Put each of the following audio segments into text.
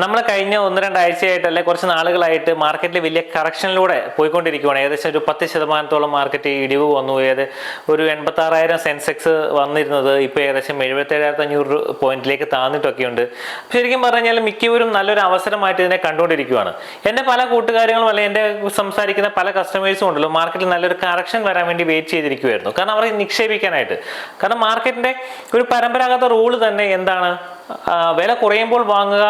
നമ്മൾ കഴിഞ്ഞ ഒന്ന് രണ്ടാഴ്ചയായിട്ട് അല്ലെ കുറച്ച് നാളുകളായിട്ട് മാർക്കറ്റിൽ വലിയ കറക്ഷനിലൂടെ പോയിക്കൊണ്ടിരിക്കുകയാണ് ഏകദേശം ഒരു പത്ത് ശതമാനത്തോളം മാർക്കറ്റ് ഇടിവ് വന്നു. ഏത് ഒരു എൺപത്തി ആറായിരം സെൻസെക്സ് വന്നിരുന്നത് ഇപ്പോൾ ഏകദേശം എഴുപത്തേഴായിരത്തി അഞ്ഞൂറ് പോയിന്റിലേക്ക് താന്നിട്ടൊക്കെയുണ്ട്. ശരിക്കും പറഞ്ഞാൽ മിക്കവരും നല്ലൊരു അവസരമായിട്ട് ഇതിനെ കണ്ടുകൊണ്ടിരിക്കുകയാണ് എന്റെ പല കൂട്ടുകാര്യങ്ങളും അല്ലെ എന്റെ സംസാരിക്കുന്ന പല കസ്റ്റമേഴ്സും ഉണ്ടല്ലോ മാർക്കറ്റിൽ നല്ലൊരു കറക്ഷൻ വരാൻ വേണ്ടി വെയിറ്റ് ചെയ്തിരിക്കുമായിരുന്നു കാരണം അവർ നിക്ഷേപിക്കാനായിട്ട്. കാരണം മാർക്കറ്റിന്റെ ഒരു പരമ്പരാഗത റൂൾ തന്നെ എന്താണ്? വില കുറയുമ്പോൾ വാങ്ങുക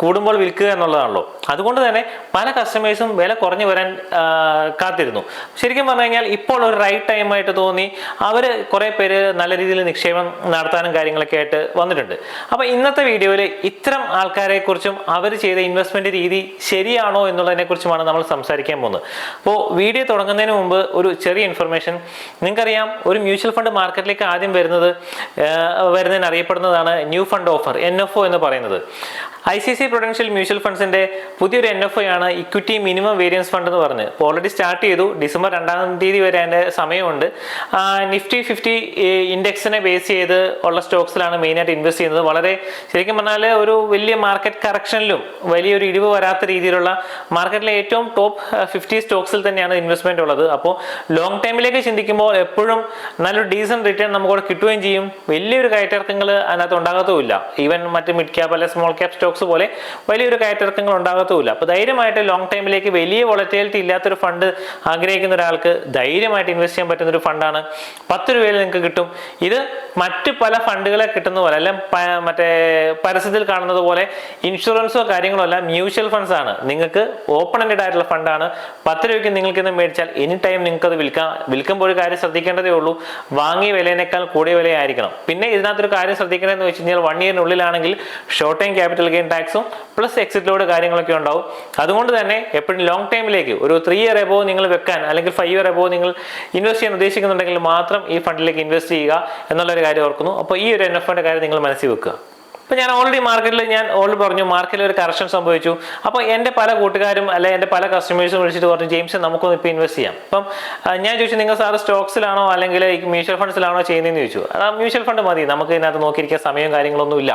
കൂടുമ്പോൾ വിൽക്കുക എന്നുള്ളതാണല്ലോ. അതുകൊണ്ട് തന്നെ പല കസ്റ്റമേഴ്സും വില കുറഞ്ഞു വരാൻ കാത്തിരുന്നു. ശരിക്കും പറഞ്ഞു കഴിഞ്ഞാൽ ഇപ്പോൾ ഒരു റൈറ്റ് ടൈം ആയിട്ട് തോന്നി. അവർ കുറേ പേര് നല്ല രീതിയിൽ നിക്ഷേപം നടത്താനും കാര്യങ്ങളൊക്കെ ആയിട്ട് വന്നിട്ടുണ്ട്. അപ്പോൾ ഇന്നത്തെ വീഡിയോയിൽ ഇത്തരം ആൾക്കാരെ കുറിച്ചും അവർ ചെയ്ത ഇൻവെസ്റ്റ്മെന്റ് രീതി ശരിയാണോ എന്നുള്ളതിനെ കുറിച്ചുമാണ് നമ്മൾ സംസാരിക്കാൻ പോകുന്നത്. അപ്പോൾ വീഡിയോ തുടങ്ങുന്നതിന് മുമ്പ് ഒരു ചെറിയ ഇൻഫർമേഷൻ നിങ്ങൾക്കറിയാം ഒരു മ്യൂച്വൽ ഫണ്ട് മാർക്കറ്റിലേക്ക് ആദ്യം വരുന്നത് വരുന്നതിന് അറിയപ്പെടുന്നതാണ് new fund offer N F O എന്ന് പറയുന്നത്. I C C prudential mutual ഫണ്ട്സിന്റെ പുതിയൊരു എൻ എഫ് ആണ് ഇക്വിറ്റി മിനിമം വേരിയൻസ് ഫണ്ട് എന്ന് പറഞ്ഞ് ഓൾറെഡി സ്റ്റാർട്ട് ചെയ്തു. ഡിസംബർ രണ്ടാം തീയതി വരെ അതിന്റെ സമയമുണ്ട്. നിഫ്റ്റി ഫിഫ്റ്റി ഇൻഡെക്സിനെ ബേസ് ചെയ്ത് ഉള്ള സ്റ്റോക്സിലാണ് മെയിനായിട്ട് ഇൻവെസ്റ്റ് ചെയ്യുന്നത്. വളരെ ശരിക്കും പറഞ്ഞാൽ ഒരു വലിയ മാർക്കറ്റ് കറക്ഷനിലും വലിയൊരു ഇടിവ് വരാത്ത രീതിയിലുള്ള മാർക്കറ്റിലെ ഏറ്റവും ടോപ്പ് ഫിഫ്റ്റി സ്റ്റോക്സിൽ തന്നെയാണ് ഇൻവെസ്റ്റ്മെന്റ് ഉള്ളത്. അപ്പോൾ ലോങ് ടൈമിലേക്ക് ചിന്തിക്കുമ്പോൾ എപ്പോഴും നല്ലൊരു ഡീസന്റ് റിട്ടേൺ നമുക്കവിടെ കിട്ടുകയും ചെയ്യും. വലിയൊരു കയറ്റിറക്കങ്ങൾ അതിനകത്ത് ഉണ്ടാകത്തുമില്ല. ഈവൻ മറ്റ് മിഡ് ക്യാപ്പ് അല്ലെ സ്മോൾ ക്യാപ്പ് സ്റ്റോക്സ് പോലെ വലിയൊരു കയറ്റിറക്കങ്ങൾ ഉണ്ടാകത്തുമില്ല. അപ്പോൾ ധൈര്യമായിട്ട് ലോങ് ടൈമിലേക്ക് വലിയ വോളറ്റിലിറ്റി ഇല്ലാത്തൊരു ഫണ്ട് ആഗ്രഹിക്കുന്ന ഒരാൾക്ക് ധൈര്യമായിട്ട് ഇൻവെസ്റ്റ് ചെയ്യാൻ പറ്റുന്ന ഒരു ഫണ്ടാണ് പത്ത് രൂപയിൽ നിങ്ങൾക്ക് കിട്ടും. ഇത് മറ്റ് പല ഫണ്ടുകളെ കിട്ടുന്ന പോലെ അല്ല മറ്റേ പരസ്യത്തിൽ കാണുന്നത് പോലെ ഇൻഷുറൻസോ കാര്യങ്ങളോ അല്ല മ്യൂച്വൽ ഫണ്ട്സ് ആണ്. നിങ്ങൾക്ക് ഓപ്പൺ എൻഡഡ് ആയിട്ടുള്ള ഫണ്ടാണ് പത്ത് രൂപയ്ക്ക് നിങ്ങൾക്ക് ഇന്ന് മേടിച്ചാൽ എനി ടൈം നിങ്ങൾക്ക് അത് വിൽക്കാം. വിൽക്കുമ്പോൾ ഒരു കാര്യം ശ്രദ്ധിക്കേണ്ടതേ ഉള്ളൂ. വാങ്ങിയ വിലയേക്കാൾ കൂടിയ വിലയായിരിക്കണം. പിന്നെ ഇതിനകത്തൊരു കാര്യം ശ്രദ്ധിക്കേണ്ടതെന്ന് വെച്ച് കഴിഞ്ഞാൽ വൺ ഇയറിനുള്ളിലാണെങ്കിൽ ഷോർട്ട് ടൈം ക്യാപിറ്റൽ ഗെയിൻ ടാക്സും പ്ലസ് എക്സിറ്റ് ലോഡ് കാര്യങ്ങളൊക്കെ ഉണ്ടാവും. അതുകൊണ്ട് തന്നെ എപ്പോഴും ലോങ് ടൈമിലേക്ക് ഒരു ത്രീ ഇയർ എബോ നിങ്ങൾ വെക്കാൻ അല്ലെങ്കിൽ ഫൈവ് ഇയർ എബോ നിങ്ങൾ ഇൻവെസ്റ്റ് ചെയ്യാൻ ഉദ്ദേശിക്കുന്നുണ്ടെങ്കിൽ മാത്രം ഈ ഫണ്ടിലേക്ക് ഇൻവെസ്റ്റ് ചെയ്യുക എന്നുള്ളൊരു കാര്യം ഓർക്കുന്നു. അപ്പോൾ ഈ ഒരു എൻ എഫ് കാര്യം നിങ്ങൾ മനസ്സിൽ വെക്കുക. ഇപ്പൊ ഞാൻ ഓൾറെഡി മാർക്കറ്റിൽ ഞാൻ ഓൾറെഡി പറഞ്ഞു മാർക്കറ്റിൽ ഒരു കറക്ഷൻ സംഭവിച്ചു. അപ്പോൾ എന്റെ പല കൂട്ടുകാരും അല്ലെ എന്റെ പല കസ്റ്റമേഴ്സും വിളിച്ചിട്ട് പറഞ്ഞു ജെയിംസ് നമുക്കൊന്ന് ഇപ്പോൾ ഇൻവെസ്റ്റ് ചെയ്യാം. അപ്പം ഞാൻ ചോദിച്ചു നിങ്ങൾ സാറ് സ്റ്റോക്സിലാണോ അല്ലെങ്കിൽ മ്യൂച്വൽ ഫണ്ട്സിലാണോ ചെയ്യുന്നതെന്ന് ചോദിച്ചു. ആ മ്യൂച്വൽ ഫണ്ട് മതി. നമുക്ക് ഇതിനകത്ത് നോക്കിയിരിക്കാൻ സമയവും കാര്യങ്ങളൊന്നും ഇല്ല.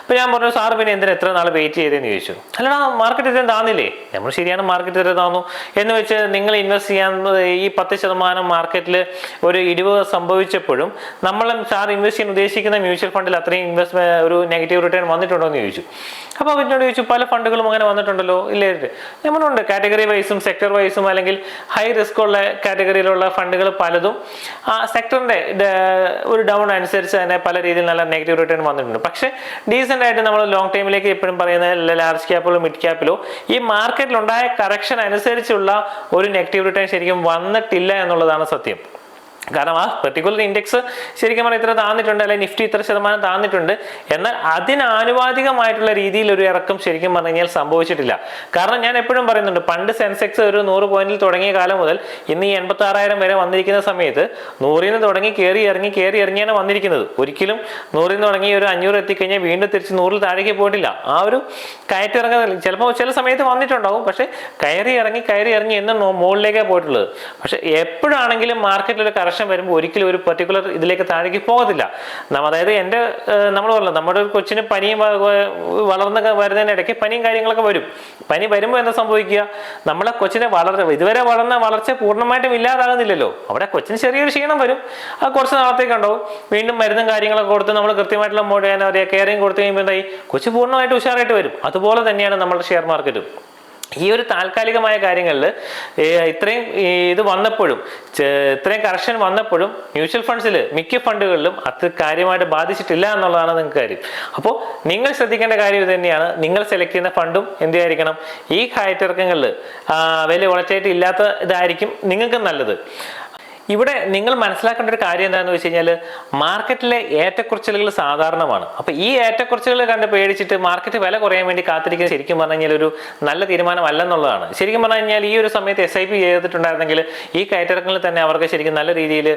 അപ്പോൾ ഞാൻ പറഞ്ഞു സാർ പിന്നെ എന്തിനാ എത്ര നാൾ വെയിറ്റ് ചെയ്തതെന്ന് ചോദിച്ചു. അല്ലടാ മാർക്കറ്റ് ഇത്രയും താന്നില്ലേ? നമ്മൾ ശരിയാണ് മാർക്കറ്റ് ഇത്രയും താന്നു. എന്ന് വെച്ച് നിങ്ങൾ ഇൻവെസ്റ്റ് ചെയ്യാൻ ഈ പത്ത് ശതമാനം മാർക്കറ്റിൽ ഒരു ഇടിവ് സംഭവിച്ചപ്പോഴും നമ്മൾ സാർ ഇൻവെസ്റ്റ് ചെയ്യാൻ ഉദ്ദേശിക്കുന്ന മ്യൂച്വൽ ഫണ്ടിൽ അത്രയും ഇൻവെസ്റ്റ് ഒരു നെഗറ്റീവ് റിട്ടേൺ വന്നിട്ടുണ്ടോ എന്ന് ചോദിച്ചു. അപ്പോൾ അവരോട് ചോദിച്ചു പല ഫണ്ടുകളും അങ്ങനെ വന്നിട്ടുണ്ടല്ലോ? ഇല്ലേ നമ്മളുണ്ട് കാറ്റഗറി വൈസും സെക്ടർ വൈസും അല്ലെങ്കിൽ ഹൈ റിസ്ക് ഉള്ള കാറ്റഗറിയിലുള്ള ഫണ്ടുകൾ പലതും ആ സെക്ടറിന്റെ ഒരു ഡൗൺ അനുസരിച്ച് തന്നെ പല രീതിയിൽ നല്ല നെഗറ്റീവ് റിട്ടേൺ വന്നിട്ടുണ്ട്. പക്ഷേ ഡീസെന്റ് ആയിട്ട് നമ്മൾ ലോങ് ടൈമിലേക്ക് എപ്പോഴും പറയുന്ന ലാർജ് ക്യാപ്പിലോ മിഡ് ക്യാപ്പിലോ ഈ മാർക്കറ്റിലുണ്ടായ കറക്ഷൻ അനുസരിച്ചുള്ള ഒരു നെഗറ്റീവ് റിട്ടേൺ ശരിക്കും വന്നിട്ടില്ല എന്നുള്ളതാണ് സത്യം. കാരണം ആ പെർട്ടിക്കുലർ ഇൻഡെക്സ് ശരിക്കും പറഞ്ഞാൽ ഇത്ര താന്നിട്ടുണ്ട് അല്ലെങ്കിൽ നിഫ്റ്റി ഇത്ര ശതമാനം താന്നിട്ടുണ്ട് എന്നാൽ അതിനാനുപാതികമായിട്ടുള്ള രീതിയിൽ ഒരു ഇറക്കം ശരിക്കും പറഞ്ഞു കഴിഞ്ഞാൽ സംഭവിച്ചിട്ടില്ല. കാരണം ഞാൻ എപ്പോഴും പറയുന്നുണ്ട് പണ്ട് സെൻസെക്സ് ഒരു നൂറ് പോയിന്റിൽ തുടങ്ങിയ കാലം മുതൽ ഇന്ന് ഈ എൺപത്തി ആറായിരം വരെ വന്നിരിക്കുന്ന സമയത്ത് നൂറിൽ നിന്ന് തുടങ്ങി കയറി ഇറങ്ങി കയറി ഇറങ്ങിയാണ് വന്നിരിക്കുന്നത്. ഒരിക്കലും നൂറിൽ നിന്ന് തുടങ്ങി ഒരു അഞ്ഞൂറ് എത്തിക്കഴിഞ്ഞാൽ വീണ്ടും തിരിച്ച് നൂറിൽ താഴേക്ക് പോയിട്ടില്ല. ആ ഒരു കയറ്റി ഇറങ്ങുന്ന ചിലപ്പോൾ ചില സമയത്ത് വന്നിട്ടുണ്ടാവും പക്ഷേ കയറി ഇറങ്ങി കയറി ഇറങ്ങി എന്ന് മുകളിലേക്കേ പോയിട്ടുള്ളത്. പക്ഷെ എപ്പോഴാണെങ്കിലും മാർക്കറ്റിൽ ഒരു കറക്ഷൻ വരുമ്പോൾ ഒരിക്കലും ഒരു പെർട്ടിക്കുലർ ഇതിലേക്ക് താഴേക്ക് പോകത്തില്ല. അതായത് എന്റെ നമ്മൾ പറഞ്ഞു നമ്മുടെ ഒരു കൊച്ചിന് പനിയും വളർന്ന് വരുന്നതിനിടയ്ക്ക് പനിയും കാര്യങ്ങളൊക്കെ വരും. പനി വരുമ്പോൾ എന്താ സംഭവിക്കുക? നമ്മളെ കൊച്ചിനെ വളർച്ച ഇതുവരെ വളർന്ന വളർച്ച പൂർണമായിട്ടും ഇല്ലാതാകുന്നില്ലല്ലോ. അവിടെ കൊച്ചിന് ചെറിയൊരു ക്ഷീണം വരും. അത് കുറച്ച് നാളത്തേക്ക് ഉണ്ടാവും. വീണ്ടും മരുന്നും കാര്യങ്ങളൊക്കെ കൊടുത്ത് നമ്മൾ കൃത്യമായിട്ടുള്ള മോഡ് എന്താ പറയുക കെയറിങ് കൊടുത്തു കഴിയുമ്പോൾ എന്തായി? കൊച്ചു പൂർണമായിട്ട് ഉഷാറായിട്ട് വരും. അതുപോലെ തന്നെയാണ് നമ്മുടെ ഷെയർ മാർക്കറ്റും ഈ ഒരു താൽക്കാലികമായ കാര്യങ്ങളിൽ ഇത്രയും ഇത് വന്നപ്പോഴും ഇത്രയും കറക്ഷൻ വന്നപ്പോഴും മ്യൂച്വൽ ഫണ്ട്സിൽ മിക്ക ഫണ്ടുകളിലും അത് കാര്യമായിട്ട് ബാധിച്ചിട്ടില്ല എന്നുള്ളതാണ് നിങ്ങൾക്ക് കാര്യം. അപ്പോൾ നിങ്ങൾ ശ്രദ്ധിക്കേണ്ട കാര്യം ഇത് തന്നെയാണ്. നിങ്ങൾ സെലക്ട് ചെയ്യുന്ന ഫണ്ടും എന്തിനായിരിക്കണം? ഈ കയറ്റിറക്കങ്ങളിൽ വലിയ ഉളച്ചായിട്ട് ഇല്ലാത്ത ഇതായിരിക്കും നിങ്ങൾക്ക് നല്ലത്. ഇവിടെ നിങ്ങൾ മനസ്സിലാക്കേണ്ട ഒരു കാര്യം എന്താണെന്ന് വെച്ച് കഴിഞ്ഞാൽ മാർക്കറ്റിലെ ഏറ്റക്കുറച്ചിലുകൾ സാധാരണമാണ്. അപ്പോൾ ഈ ഏറ്റക്കുറച്ചിലുകൾ കണ്ട് പേടിച്ചിട്ട് മാർക്കറ്റ് വില കുറയാൻ വേണ്ടി കാത്തിരിക്കുന്നത് ശരിക്കും പറഞ്ഞു കഴിഞ്ഞാൽ ഒരു നല്ല തീരുമാനമല്ലെന്നുള്ളതാണ്. ശരിക്കും പറഞ്ഞു കഴിഞ്ഞാൽ ഈ ഒരു സമയത്ത് എസ് ഐ പി ചെയ്തിട്ടുണ്ടായിരുന്നെങ്കിൽ ഈ കയറ്റിറക്കങ്ങളിൽ തന്നെ അവർക്ക് ശരിക്കും നല്ല രീതിയിൽ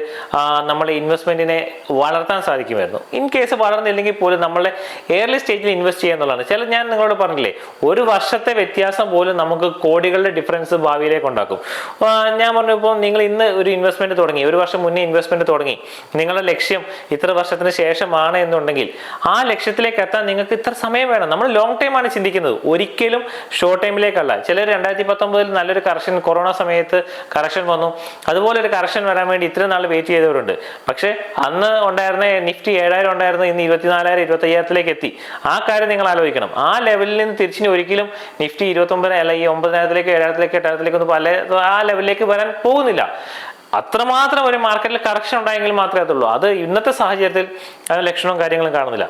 നമ്മുടെ ഇൻവെസ്റ്റ്മെന്റിനെ വളർത്താൻ സാധിക്കുമായിരുന്നു. ഇൻ കേസ് വളർന്നില്ലെങ്കിൽ പോലും നമ്മളെ ഏർലി സ്റ്റേജിൽ ഇൻവെസ്റ്റ് ചെയ്യുക എന്നുള്ളതാണ്. ചില ഞാൻ നിങ്ങളോട് പറഞ്ഞില്ലേ ഒരു വർഷത്തെ വ്യത്യാസം പോലും നമുക്ക് കോടികളുടെ ഡിഫറൻസ് ഭാവിയിലേക്ക് ഉണ്ടാക്കും. ഞാൻ പറഞ്ഞു ഇപ്പോൾ നിങ്ങൾ ഇന്ന് ഒരു ഇൻവെസ്റ്റ്മെന്റ് തുടങ്ങി. ഒരു വർഷം മുന്നേ ഇൻവെസ്റ്റ്മെന്റ് തുടങ്ങി. നിങ്ങളുടെ ലക്ഷ്യം ഇത്ര വർഷത്തിന് ശേഷമാണ് എന്നുണ്ടെങ്കിൽ ആ ലക്ഷ്യത്തിലേക്ക് എത്താൻ നിങ്ങൾക്ക് ഇത്ര സമയം വേണം. നമ്മൾ ലോങ് ടൈം ആണ് ചിന്തിക്കുന്നത്. ഒരിക്കലും ഷോർട്ട് ടൈമിലേക്കല്ല ചിലർ രണ്ടായിരത്തി പത്തൊമ്പതിൽ നല്ലൊരു കറക്ഷൻ കൊറോണ സമയത്ത് കറക്ഷൻ വന്നു. അതുപോലെ ഒരു കറക്ഷൻ വരാൻ വേണ്ടി ഇത്രയും നാൾ വെയിറ്റ് ചെയ്തവരുണ്ട്. പക്ഷേ അന്ന് ഉണ്ടായിരുന്ന നിഫ്റ്റി ഏഴായിരം ഉണ്ടായിരുന്നു. ഇന്ന് ഇരുപത്തിനാലായിരം ഇരുപത്തി അയ്യായിരത്തിലേക്ക് എത്തി. ആ കാര്യം നിങ്ങൾ ആലോചിക്കണം. ആ ലെവലിൽ നിന്ന് തിരിച്ചിന് ഒരിക്കലും നിഫ്റ്റി ഇരുപത്തൊമ്പത് അല്ല ഈ ഒമ്പതിനായിരത്തിലേക്ക് ഏഴായിരത്തിലേക്ക് എട്ടായിരത്തിലേക്ക് ഒന്നും പല ആ ലെവലിലേക്ക് വരാൻ പോകുന്നില്ല. അത്രമാത്രം ഒരു മാർക്കറ്റിൽ കറക്ഷൻ ഉണ്ടായെങ്കിൽ മാത്രമേ അതുള്ളൂ. അത് ഇന്നത്തെ സാഹചര്യത്തിൽ അത് ലക്ഷണവും കാര്യങ്ങളും കാണുന്നില്ല.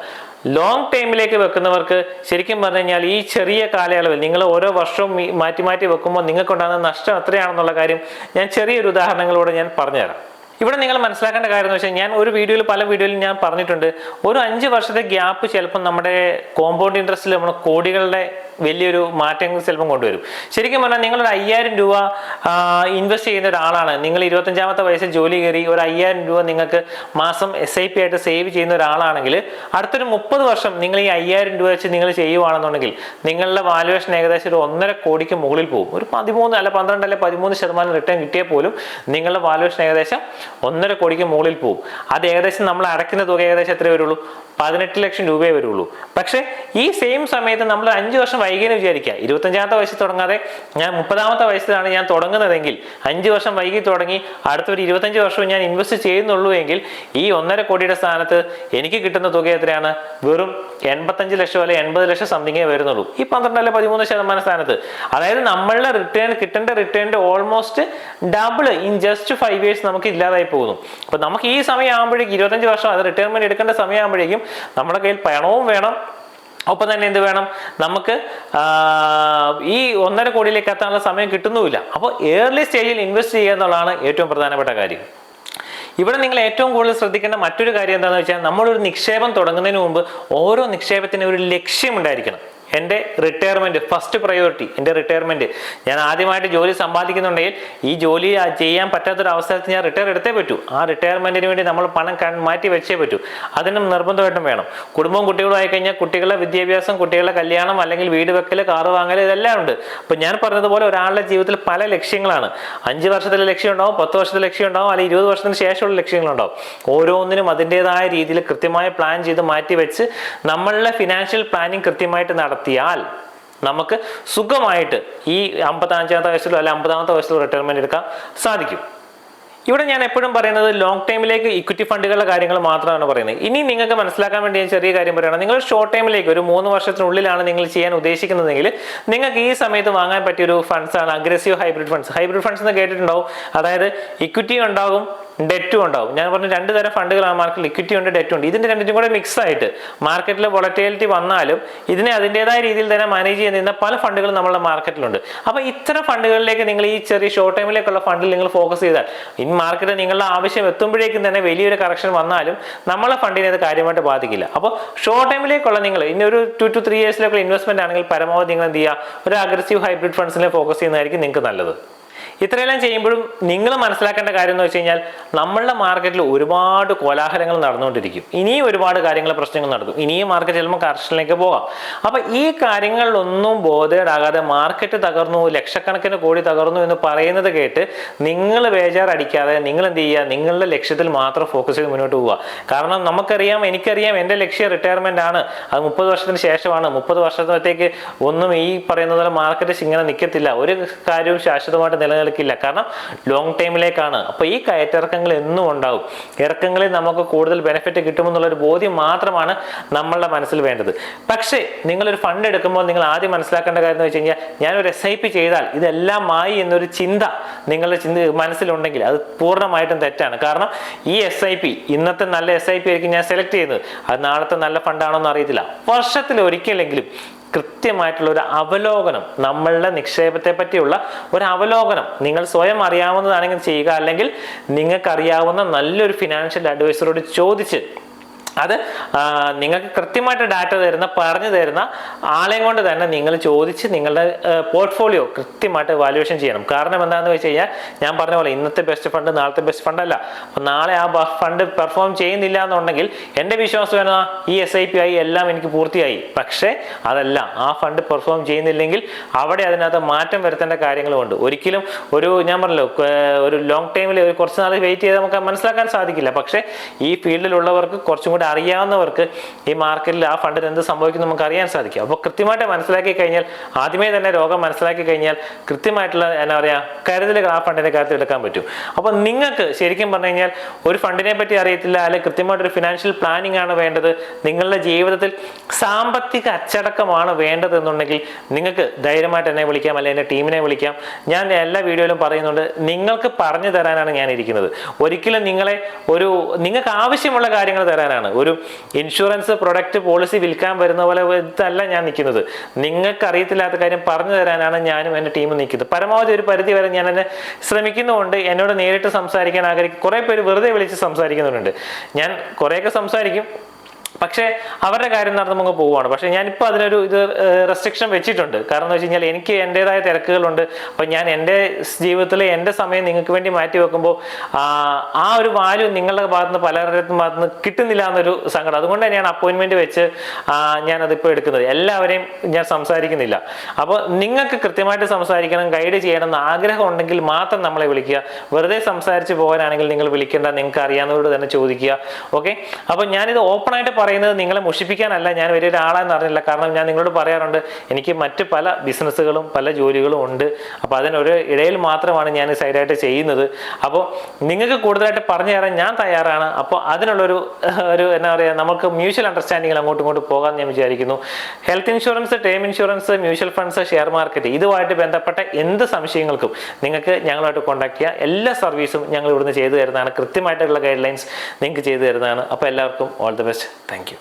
ലോങ് ടൈമിലേക്ക് വെക്കുന്നവർക്ക് ശരിക്കും പറഞ്ഞു കഴിഞ്ഞാൽ ഈ ചെറിയ കാലയളവിൽ നിങ്ങൾ ഓരോ വർഷവും മാറ്റി മാറ്റി വെക്കുമ്പോൾ നിങ്ങൾക്കുണ്ടാകുന്ന നഷ്ടം എത്രയാണെന്നുള്ള കാര്യം ഞാൻ ചെറിയൊരു ഉദാഹരണങ്ങളോട് ഞാൻ പറഞ്ഞുതരാം. ഇവിടെ നിങ്ങൾ മനസ്സിലാക്കേണ്ട കാര്യം എന്ന് വെച്ചാൽ ഞാൻ ഒരു വീഡിയോയിൽ പല വീഡിയോയിലും ഞാൻ പറഞ്ഞിട്ടുണ്ട്. ഒരു അഞ്ച് വർഷത്തെ ഗ്യാപ്പ് ചിലപ്പോൾ നമ്മുടെ കോമ്പൗണ്ട് ഇൻട്രസ്റ്റിൽ നമ്മൾ കോടികളുടെ വലിയൊരു മാറ്റങ്ങൾ ചിലപ്പം കൊണ്ടുവരും. ശരിക്കും പറഞ്ഞാൽ നിങ്ങളൊരു അയ്യായിരം രൂപ ഇൻവെസ്റ്റ് ചെയ്യുന്ന ഒരാളാണ്. നിങ്ങൾ ഇരുപത്തഞ്ചാമത്തെ വയസ്സിൽ ജോലി കയറി ഒരു അയ്യായിരം രൂപ നിങ്ങൾക്ക് മാസം എസ് ഐ പി ആയിട്ട് സേവ് ചെയ്യുന്ന ഒരാളാണെങ്കിൽ അടുത്തൊരു മുപ്പത് വർഷം നിങ്ങൾ ഈ അയ്യായിരം രൂപ വെച്ച് നിങ്ങൾ ചെയ്യുവാണെന്നുണ്ടെങ്കിൽ നിങ്ങളുടെ വാല്യുവേഷൻ ഏകദേശം ഒരു ഒന്നര കോടിക്ക് മുകളിൽ പോകും. ഒരു പതിമൂന്ന് അല്ല പന്ത്രണ്ട് അല്ല പതിമൂന്ന് ശതമാനം റിട്ടേൺ കിട്ടിയാൽ പോലും നിങ്ങളുടെ വാല്യുവേഷൻ ഏകദേശം ഒന്നര കോടിക്ക് മുകളിൽ പോകും അത് ഏകദേശം നമ്മൾ അടയ്ക്കുന്ന തുക ഏകദേശം എത്രയേ വരുള്ളൂ? പതിനെട്ട് ലക്ഷം രൂപയെ വരുള്ളൂ. പക്ഷേ ഈ സെയിം സമയത്ത് നമ്മൾ അഞ്ച് വർഷം വൈകിയെന്ന് വിചാരിക്കുക. ഇരുപത്തഞ്ചാമത്തെ വയസ്സിൽ തുടങ്ങാതെ ഞാൻ മുപ്പതാമത്തെ വയസ്സിലാണ് ഞാൻ തുടങ്ങുന്നതെങ്കിൽ അഞ്ച് വർഷം വൈകി തുടങ്ങി അടുത്തൊരു ഇരുപത്തഞ്ച് വർഷവും ഞാൻ ഇൻവെസ്റ്റ് ചെയ്യുന്നുള്ളൂ എങ്കിൽ ഈ ഒന്നര കോടിയുടെ സ്ഥാനത്ത് എനിക്ക് കിട്ടുന്ന തുക എത്രയാണ്? വെറും എൺപത്തഞ്ച് ലക്ഷം അല്ലെ എൺപത് ലക്ഷം സംതിങ്ങേ വരുന്നുള്ളൂ. ഈ പന്ത്രണ്ട് അല്ലെ പതിമൂന്ന് ശതമാനം സ്ഥാനത്ത്. അതായത് നമ്മളുടെ റിട്ടേൺ കിട്ടേണ്ട റിട്ടേണിന്റെ almost double in just five years നമുക്ക് ഇല്ലാതായി പോകുന്നു. അപ്പൊ നമുക്ക് ഈ സമയമാകുമ്പോഴേക്കും ഇരുപത്തഞ്ച് വർഷം അത് റിട്ടയർമെന്റ് എടുക്കേണ്ട സമയമാകുമ്പോഴേക്കും നമ്മുടെ കയ്യിൽ പണവും വേണം. ഒപ്പം തന്നെ എന്ത് വേണം? നമുക്ക് ഈ ഒന്നര കോടിയിലേക്ക് എത്താനുള്ള സമയം കിട്ടുന്നുമില്ല. അപ്പോൾ ഏർലി സ്റ്റേജിൽ ഇൻവെസ്റ്റ് ചെയ്യുക എന്നുള്ളതാണ് ഏറ്റവും പ്രധാനപ്പെട്ട കാര്യം. ഇവിടെ നിങ്ങൾ ഏറ്റവും കൂടുതൽ ശ്രദ്ധിക്കേണ്ട മറ്റൊരു കാര്യം എന്താണെന്ന് വെച്ചാൽ നമ്മളൊരു നിക്ഷേപം തുടങ്ങുന്നതിന് മുമ്പ് ഓരോ നിക്ഷേപത്തിനും ഒരു ലക്ഷ്യമുണ്ടായിരിക്കണം എന്റെ റിട്ടയർമെന്റ് ഫസ്റ്റ് പ്രയോറിറ്റി എന്റെ റിട്ടയർമെന്റ് ഞാൻ ആദ്യമായിട്ട് ജോലി സമ്പാദിക്കുന്നുണ്ടെങ്കിൽ ഈ ജോലി ചെയ്യാൻ പറ്റാത്തൊരു അവസരത്തിൽ ഞാൻ റിട്ടയർ എടുത്തേ പറ്റൂ. ആ റിട്ടയർമെന്റിന് വേണ്ടി നമ്മൾ പണം മാറ്റി വെച്ചേ പറ്റൂ. അതിനും നിർബന്ധമായിട്ടും വേണം. കുടുംബവും കുട്ടികളും ആയി കഴിഞ്ഞാൽ കുട്ടികളുടെ വിദ്യാഭ്യാസം കുട്ടികളുടെ കല്യാണം അല്ലെങ്കിൽ വീട് വെക്കൽ കാറ് വാങ്ങൽ ഇതെല്ലാം ഉണ്ട്. അപ്പം ഞാൻ പറഞ്ഞതുപോലെ ഒരാളുടെ ജീവിതത്തിൽ പല ലക്ഷ്യങ്ങളാണ്. അഞ്ച് വർഷത്തിലെ ലക്ഷ്യം ഉണ്ടാവും പത്ത് വർഷത്തെ ലക്ഷ്യം ഉണ്ടാവും അല്ലെങ്കിൽ ഇരുപത് വർഷത്തിന് ശേഷമുള്ള ലക്ഷ്യങ്ങളുണ്ടാവും. ഓരോന്നിനും അതിന്റെതായ രീതിയിൽ കൃത്യമായ പ്ലാൻ ചെയ്ത് മാറ്റി വെച്ച് നമ്മളുടെ ഫിനാൻഷ്യൽ പ്ലാനിങ് കൃത്യമായിട്ട് നടത്തിയാൽ നമുക്ക് സുഖമായിട്ട് ഈ അമ്പത്തഞ്ചാമത്തെ വയസ്സിലോ അല്ലെ അമ്പതാമത്തെ വയസ്സിലോ റിട്ടയർമെന്റ് എടുക്കാൻ സാധിക്കും. ഇവിടെ ഞാൻ എപ്പോഴും പറയുന്നത് ലോങ് ടൈമിലേക്ക് ഇക്വിറ്റി ഫണ്ടുകളുടെ കാര്യങ്ങൾ മാത്രമാണ് പറയുന്നത്. ഇനി നിങ്ങൾക്ക് മനസ്സിലാക്കാൻ വേണ്ടി ഞാൻ ചെറിയ കാര്യം പറയുകയാണ്. നിങ്ങൾ ഷോർട്ട് ടൈമിലേക്ക് ഒരു മൂന്ന് വർഷത്തിനുള്ളിലാണ് നിങ്ങൾ ചെയ്യാൻ ഉദ്ദേശിക്കുന്നതെങ്കിൽ നിങ്ങൾക്ക് ഈ സമയത്ത് വാങ്ങാൻ പറ്റിയ ഒരു ഫണ്ട്സാണ് aggressive hybrid funds hybrid funds എന്ന് കേട്ടിട്ടുണ്ടാവും. അതായത് ഇക്വിറ്റി ഉണ്ടാകും ഡെറ്റും ഉണ്ടാവും. ഞാൻ പറഞ്ഞ രണ്ട് തരം ഫണ്ടുകളാണ്. മാർക്കറ്റ് ലിക്വിറ്റി ഉണ്ട് ഡെറ്റ് ഉണ്ട്. ഇതിന്റെ രണ്ടിനും കൂടെ മിക്സ് ആയിട്ട് മാർക്കറ്റിൽ വൊളറ്റിലിറ്റി വന്നാലും ഇതിനെ അതിന്റെതായ രീതിയിൽ തന്നെ മാനേജ് ചെയ്യുന്ന പല ഫണ്ടുകളും നമ്മുടെ മാർക്കറ്റിലുണ്ട് അപ്പോൾ ഇത്തരം ഫണ്ടുകളിലേക്ക് നിങ്ങൾ ഈ ചെറിയ ഷോർട്ട് ടൈമിലേക്കുള്ള ഫണ്ടിൽ നിങ്ങൾ ഫോക്കസ് ചെയ്താൽ ഇൻ മാർക്കറ്റ് നിങ്ങളുടെ ആവശ്യം എത്തുമ്പോഴേക്കും തന്നെ വലിയൊരു കറക്ഷൻ വന്നാലും നമ്മളെ ഫണ്ടിനെ അത് കാര്യമായിട്ട് ബാധിക്കില്ല. അപ്പോൾ ഷോർട്ട് ടൈമിലേക്കുള്ള നിങ്ങൾ ഇനി ഒരു ടു ടു ത്രീ ഇയേഴ്സിലേക്കുള്ള ഇൻവെസ്റ്റ്മെന്റ് ആണെങ്കിൽ പരമാവധി നിങ്ങൾ എന്ത് ചെയ്യുക? ഒരു അഗ്രസീവ് ഹൈബ്രിഡ് ഫണ്ട്സിനെ ഫോക്കസ് ചെയ്യുന്നതായിരിക്കും നിങ്ങൾക്ക് നല്ലത്. ഇത്രയെല്ലാം ചെയ്യുമ്പോഴും നിങ്ങൾ മനസ്സിലാക്കേണ്ട കാര്യം എന്ന് വെച്ച് കഴിഞ്ഞാൽ നമ്മളുടെ മാർക്കറ്റിൽ ഒരുപാട് കോലാഹലങ്ങൾ നടന്നുകൊണ്ടിരിക്കും. ഇനിയും ഒരുപാട് കാര്യങ്ങൾ പ്രശ്നങ്ങൾ നടക്കും. ഇനിയും മാർക്കറ്റ് ചിലപ്പോൾ കർഷനിലേക്ക് പോകാം. അപ്പൊ ഈ കാര്യങ്ങളിലൊന്നും ബോധേടാകാതെ മാർക്കറ്റ് തകർന്നു ലക്ഷക്കണക്കിന് കോടി തകർന്നു എന്ന് പറയുന്നത് കേട്ട് നിങ്ങൾ ബേജാറടിക്കാതെ നിങ്ങൾ എന്ത് ചെയ്യുക? നിങ്ങളുടെ ലക്ഷ്യത്തിൽ മാത്രം ഫോക്കസ് ചെയ്ത് മുന്നോട്ട് പോവുക. കാരണം നമുക്കറിയാം എനിക്കറിയാം എന്റെ ലക്ഷ്യം റിട്ടയർമെന്റ് ആണ്. അത് മുപ്പത് വർഷത്തിന് ശേഷമാണ്. മുപ്പത് വർഷത്തേക്ക് ഒന്നും ഈ പറയുന്ന പോലെ മാർക്കറ്റ് ഇങ്ങനെ നിൽക്കത്തില്ല ഒരു കാര്യവും ശാശ്വതമായിട്ട് നിലനിൽക്കില്ല കാരണം ലോങ് ടൈമിലേക്കാണ് അപ്പോൾ ഈ കയറ്റിറക്കങ്ങൾ എന്നും ഉണ്ടാവും. ഇറക്കങ്ങളിൽ നമുക്ക് കൂടുതൽ ബെനിഫിറ്റ് കിട്ടുമെന്നുള്ളൊരു ബോധ്യം മാത്രമാണ് നമ്മളുടെ മനസ്സിൽ വേണ്ടത്. പക്ഷേ നിങ്ങളൊരു ഫണ്ട് എടുക്കുമ്പോൾ നിങ്ങൾ ആദ്യം മനസ്സിലാക്കേണ്ട കാര്യം എന്ന് വെച്ച് കഴിഞ്ഞാൽ ഞാനൊരു എസ് ഐ പി ചെയ്താൽ ഇതെല്ലാം ആയി എന്നൊരു ചിന്ത നിങ്ങളുടെ ചിന്ത മനസ്സിലുണ്ടെങ്കിൽ അത് പൂർണമായിട്ടും തെറ്റാണ്. കാരണം ഈ എസ് ഐ പി ഇന്നത്തെ നല്ല എസ് ഐ പി ആയിരിക്കും ഞാൻ സെലക്ട് ചെയ്യുന്നത്. അത് നാളത്തെ നല്ല ഫണ്ടാണോ എന്ന് അറിയത്തില്ല. വർഷത്തിൽ ഒരിക്കലെങ്കിലും കൃത്യമായിട്ടുള്ള ഒരു അവലോകനം നമ്മളുടെ നിക്ഷേപത്തെ പറ്റിയുള്ള ഒരു അവലോകനം. നിങ്ങൾ സ്വയം അറിയാവുന്നതാണെങ്കിൽ ചെയ്യുക അല്ലെങ്കിൽ നിങ്ങൾക്ക് അറിയാവുന്ന നല്ലൊരു ഫിനാൻഷ്യൽ അഡ്വൈസറോട് ചോദിച്ച് അത് നിങ്ങൾക്ക് കൃത്യമായിട്ട് ഡാറ്റ തരുന്ന പറഞ്ഞു തരുന്ന ആളെയും കൊണ്ട് തന്നെ നിങ്ങൾ ചോദിച്ച് നിങ്ങളുടെ പോർട്ട്ഫോളിയോ കൃത്യമായിട്ട് വാല്യുവേഷൻ ചെയ്യണം. കാരണം എന്താണെന്ന് വെച്ച് കഴിഞ്ഞാൽ ഞാൻ പറഞ്ഞ പോലെ ഇന്നത്തെ ബെസ്റ്റ് ഫണ്ട് നാളത്തെ ബെസ്റ്റ് ഫണ്ട് അല്ല. അപ്പം നാളെ ആ ഫണ്ട് പെർഫോം ചെയ്യുന്നില്ല എന്നുണ്ടെങ്കിൽ എന്റെ വിശ്വാസം എന്നാ? ഈ എസ് ഐ പി ആയി എല്ലാം എനിക്ക് പൂർത്തിയായി. പക്ഷേ അതല്ല ആ ഫണ്ട് പെർഫോം ചെയ്യുന്നില്ലെങ്കിൽ അവിടെ അതിനകത്ത് മാറ്റം വരുത്തേണ്ട കാര്യങ്ങളുമുണ്ട്. ഒരിക്കലും ഒരു ഞാൻ പറഞ്ഞല്ലോ ഒരു ലോങ് ടൈമിൽ ഒരു കുറച്ച് നാൾ വെയിറ്റ് ചെയ്ത് നമുക്ക് മനസ്സിലാക്കാൻ സാധിക്കില്ല. പക്ഷേ ഈ ഫീൽഡിലുള്ളവർക്ക് കുറച്ചും കൂടി അറിയാവുന്നവർക്ക് ഈ മാർക്കറ്റിൽ ആ ഫണ്ടിന് എന്ത് സംഭവിക്കുന്നു നമുക്ക് അറിയാൻ സാധിക്കും. അപ്പോൾ കൃത്യമായിട്ട് മനസ്സിലാക്കി കഴിഞ്ഞാൽ ആദ്യമേ തന്നെ രോഗം മനസ്സിലാക്കി കഴിഞ്ഞാൽ കൃത്യമായിട്ടുള്ള എന്താ പറയുക കരുതലുകൾ ആ ഫണ്ടിന്റെ കാര്യത്തിൽ എടുക്കാൻ പറ്റും. അപ്പോൾ നിങ്ങൾക്ക് ശരിക്കും പറഞ്ഞു കഴിഞ്ഞാൽ ഒരു ഫണ്ടിനെ പറ്റി അറിയത്തില്ല അല്ലെങ്കിൽ കൃത്യമായിട്ടൊരു ഫിനാൻഷ്യൽ പ്ലാനിംഗ് ആണ് വേണ്ടത്. നിങ്ങളുടെ ജീവിതത്തിൽ സാമ്പത്തിക അച്ചടക്കമാണ് വേണ്ടത് എന്നുണ്ടെങ്കിൽ നിങ്ങൾക്ക് ധൈര്യമായിട്ട് എന്നെ വിളിക്കാം അല്ലെങ്കിൽ എന്റെ ടീമിനെ വിളിക്കാം. ഞാൻ എല്ലാ വീഡിയോയിലും പറയുന്നുണ്ട് നിങ്ങൾക്ക് പറഞ്ഞു തരാനാണ് ഞാൻ ഇരിക്കുന്നത് ഒരിക്കലും നിങ്ങളെ ഒരു നിങ്ങൾക്ക് ആവശ്യമുള്ള കാര്യങ്ങൾ തരാനാണ്. ഒരു ഇൻഷുറൻസ് പ്രൊഡക്റ്റ് പോളിസി വിൽക്കാൻ വരുന്ന പോലെ ഇതല്ല ഞാൻ നിൽക്കുന്നത്. നിങ്ങൾക്ക് അറിയത്തില്ലാത്ത കാര്യം പറഞ്ഞു തരാനാണ് ഞാനും എന്റെ ടീമും നിൽക്കുന്നത്. പരമാവധി ഒരു പരിധി വരെ ഞാൻ എന്നെ ശ്രമിക്കുന്നുമുണ്ട്. എന്നോട് നേരിട്ട് സംസാരിക്കാൻ ആഗ്രഹിക്കും കുറേ പേര് വെറുതെ വിളിച്ച് സംസാരിക്കുന്നുണ്ട്. ഞാൻ കുറേയൊക്കെ സംസാരിക്കും. പക്ഷേ അവരുടെ കാര്യം നടന്ന് നമുക്ക് പോവുകയാണ്. പക്ഷേ ഞാനിപ്പോൾ അതിനൊരു ഇത് റെസ്ട്രിക്ഷൻ വെച്ചിട്ടുണ്ട്. കാരണം എന്ന് വെച്ച് കഴിഞ്ഞാൽ എനിക്ക് എന്റെതായ തിരക്കുകളുണ്ട്. അപ്പം ഞാൻ എന്റെ ജീവിതത്തിലെ എന്റെ സമയം നിങ്ങൾക്ക് വേണ്ടി മാറ്റി വെക്കുമ്പോൾ ആ, ഒരു വാല്യൂ നിങ്ങളുടെ ഭാഗത്ത് നിന്ന് പലരുടെ ഭാഗത്ത് നിന്ന് കിട്ടുന്നില്ല എന്നൊരു സങ്കടം. അതുകൊണ്ട് തന്നെയാണ് അപ്പോയിൻമെന്റ് വെച്ച് ഞാനതിപ്പോൾ എടുക്കുന്നത്. എല്ലാവരെയും ഞാൻ സംസാരിക്കുന്നില്ല. അപ്പോൾ നിങ്ങൾക്ക് കൃത്യമായിട്ട് സംസാരിക്കണം ഗൈഡ് ചെയ്യണം എന്ന് ആഗ്രഹം ഉണ്ടെങ്കിൽ മാത്രം നമ്മളെ വിളിക്കുക. വെറുതെ സംസാരിച്ച് പോകാനാണെങ്കിൽ നിങ്ങൾ വിളിക്കേണ്ട നിങ്ങൾക്ക് അറിയാവുന്നവരോട് തന്നെ ചോദിക്കുക. ഓക്കെ? അപ്പോൾ ഞാനിത് ഓപ്പണായിട്ട് പറയുന്നത് നിങ്ങളെ മോഷിപ്പിക്കാനല്ല ഞാൻ വലിയൊരു അറിഞ്ഞില്ല. കാരണം ഞാൻ നിങ്ങളോട് പറയാറുണ്ട് എനിക്ക് മറ്റ് പല ബിസിനസ്സുകളും പല ജോലികളും ഉണ്ട്. അപ്പോൾ അതിനൊരു ഇടയിൽ മാത്രമാണ് ഞാൻ സൈഡായിട്ട് ചെയ്യുന്നത്. അപ്പോൾ നിങ്ങൾക്ക് കൂടുതലായിട്ട് പറഞ്ഞു തരാൻ ഞാൻ തയ്യാറാണ്. അപ്പോൾ അതിനുള്ളൊരു ഒരു എന്താ പറയുക നമുക്ക് മ്യൂച്വൽ അണ്ടർസ്റ്റാൻഡിങ്ങിൽ അങ്ങോട്ടും ഇങ്ങോട്ട് പോകാമെന്ന് ഞാൻ വിചാരിക്കുന്നു. Health insurance term insurance mutual funds share market ഇതുമായിട്ട് ബന്ധപ്പെട്ട എന്ത് സംശയങ്ങൾക്കും നിങ്ങൾക്ക് ഞങ്ങളുമായിട്ട് കോൺടാക്ട് ചെയ്യാം. എല്ലാ സർവീസും ഞങ്ങൾ ഇവിടുന്ന് ചെയ്തു തരുന്നതാണ്. കൃത്യമായിട്ടുള്ള ഗൈഡ് ലൈൻസ് നിങ്ങൾക്ക് ചെയ്തു തരുന്നതാണ്. അപ്പോൾ എല്ലാവർക്കും all the best thank you